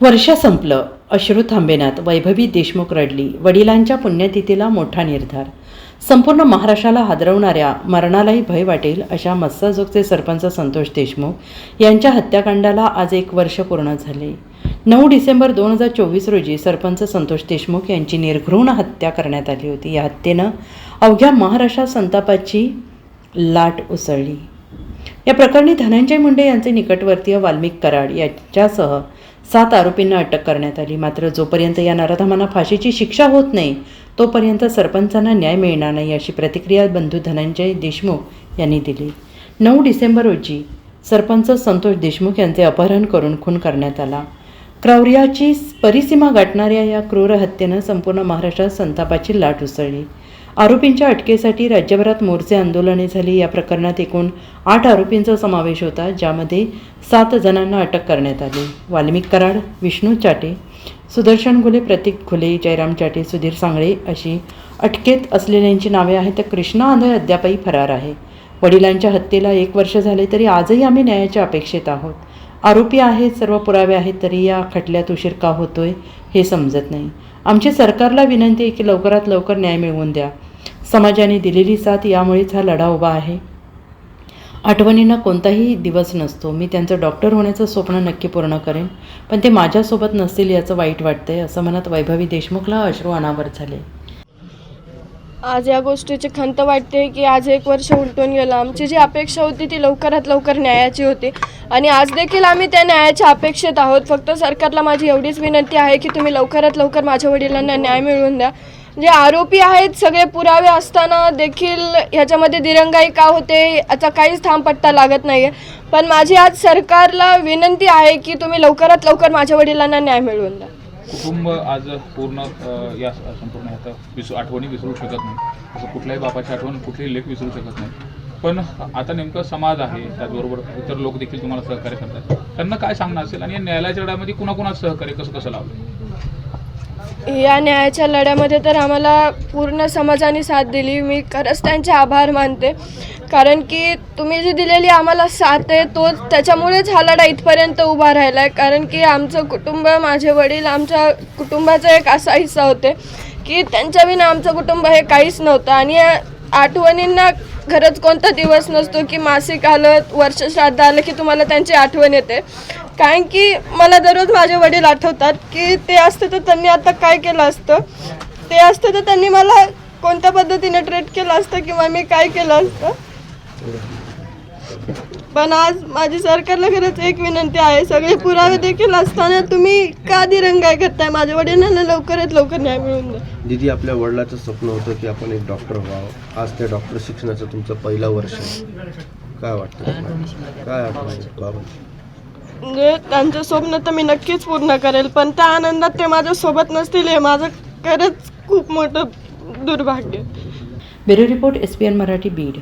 वर्ष संपलं. अश्रू थांबेनात. वैभवी देशमुख रडली. वडिलांच्या पुण्यतिथीला मोठा निर्धार. संपूर्ण महाराष्ट्राला हादरवणाऱ्या मरणालाही भय वाटेल अशा मत्स्यजोगचे सरपंच संतोष देशमुख यांच्या हत्याकांडाला आज एक वर्ष पूर्ण झाले. नऊ डिसेंबर दोन हजार चोवीस रोजी सरपंच संतोष देशमुख यांची निर्घृण हत्या करण्यात आली होती. या हत्येनं अवघ्या महाराष्ट्रात संतापाची लाट उसळली. या प्रकरणी धनंजय मुंडे यांचे निकटवर्तीय वाल्मिक कराड यांच्यासह सात आरोपींना अटक करण्यात आली. मात्र जोपर्यंत या नराधमांना फाशीची शिक्षा होत नाही तोपर्यंत सरपंचांना न्याय मिळणार नाही अशी प्रतिक्रिया बंधू धनंजय देशमुख यांनी दिली. नऊ डिसेंबर रोजी सरपंच संतोष देशमुख यांचे अपहरण करून खून करण्यात आला. क्रौर्याची परिसीमा गाठणाऱ्या या क्रूर हत्येनं संपूर्ण महाराष्ट्रात संतापाची लाट उसळली. आरोपींच्या अटकेसाठी राज्यभरात मोर्चे आंदोलने झाली. या प्रकरणात एकूण आठ आरोपींचा समावेश होता ज्यामध्ये सात जणांना अटक करण्यात आली. वाल्मिक कराड विष्णू चाटे सुदर्शन घुले प्रतीक घुले जयराम चाटे सुधीर सांगळे अशी अटकेत असलेल्यांची नावे आहेत. तर कृष्णा आंधळे अद्यापही फरार आहे. वडिलांच्या हत्येला एक वर्ष झाले तरी आजही आम्ही न्यायाच्या अपेक्षेत आहोत. आरोपी आहेत सर्व पुरावे आहेत तरी या खटल्यात उशीर का होतोय हे समजत नाही. आमची सरकारला विनंती आहे की लवकरात लवकर न्याय मिळवून द्या. समाजाने दिलेली साथ यामुळेच हा लढा उभा आहे. आठवणींना कोणताही दिवस नसतो. मी त्यांचं डॉक्टर होण्याचं स्वप्न नक्की पूर्ण करेन. पण ते माझ्यासोबत नसतील याचं वाईट वाटतंय असं मनात वैभवी देशमुखला अश्रू अनावर झाले. आज या गोष्टीची खंत वाटते की आज एक वर्ष उलटून गेलं. आमची जी अपेक्षा होती ती लवकरात लवकर न्यायाची होती. आणि आज देखील आम्ही त्या न्यायाच्या अपेक्षेत आहोत. फक्त सरकारला माझी एवढीच विनंती आहे की तुम्ही लवकरात लवकर माझ्या वडिलांना न्याय मिळवून द्या. जे आरोपी आहेत सगळे पुरावे असताना देखील ह्याच्यामध्ये दिरंगाई का होते याचा काहीच थांबपट्टा लागत नाही आहे पण माझी आज सरकारला विनंती आहे की तुम्ही लवकरात लवकर माझ्या वडिलांना न्याय मिळवून द्या. कुटुंब आज पूर्ण अ, या संपूर्ण ह्याचा विसरू आठवणी विसरू शकत नाही. असं कुठल्याही बापाची आठवण कुठलेही लेख विसरू शकत नाही. पण आता नेमकं समाज आहे त्याचबरोबर इतर लोक देखील तुम्हाला सहकार्य करतात. त्यांना काय सांगणं असेल? आणि या न्यायालयाच्या लढ्यामध्ये कुणाकुणाचं सहकार्य कसं कसं लावलं? या न्यायाच्या लढ्यामध्ये तर आम्हाला पूर्ण समाजाने साथ दिली. मी खरंच त्यांचे आभार मानते. कारण की तुम्ही जी दिलेली आम्हाला साथ आहे तो त्याच्यामुळेच हा लढा इथपर्यंत उभा राहिला आहे कारण की आमचं कुटुंब माझे वडील आमच्या कुटुंबाचा एक असा हिस्सा होते की त्यांच्याविना आमचं कुटुंब हे काहीच नव्हतं. आणि आठवणींना खरंच कोणता दिवस नसतो की मासिक आलं वर्ष श्राद्ध आलं की तुम्हाला त्यांची आठवण येते. कारण की मला दररोज माझे वडील आठवतात की ते असतं तर त्यांनी आता काय केलं असतं? ते असतं तर त्यांनी मला कोणत्या पद्धतीने ट्रीट केलं असतं किंवा मी काय केलं असतं? पण आज माझी सरकारला खरंच एक विनंती आहे सगळे पुरावे देखील असताना तुम्ही का दिरंगाई करताय माझ्या वडिलांना लवकरात लवकर न्याय मिळवून द्या दिदी आपल्या वडिलाचं स्वप्न होतं की आपण एक डॉक्टर व्हावं आज त्या डॉक्टर शिक्षणाचं तुमचं पहिलं वर्ष आहे. काय वाटतं तुम्हाला? काय आठवण आहे बाबांची? म्हणजे त्यांचं स्वप्न तर मी नक्कीच पूर्ण करेल पण त्या आनंदात ते माझ्या सोबत नसतील हे माझं खरंच खूप मोठं दुर्भाग्य bureau report S P N Marathi Beed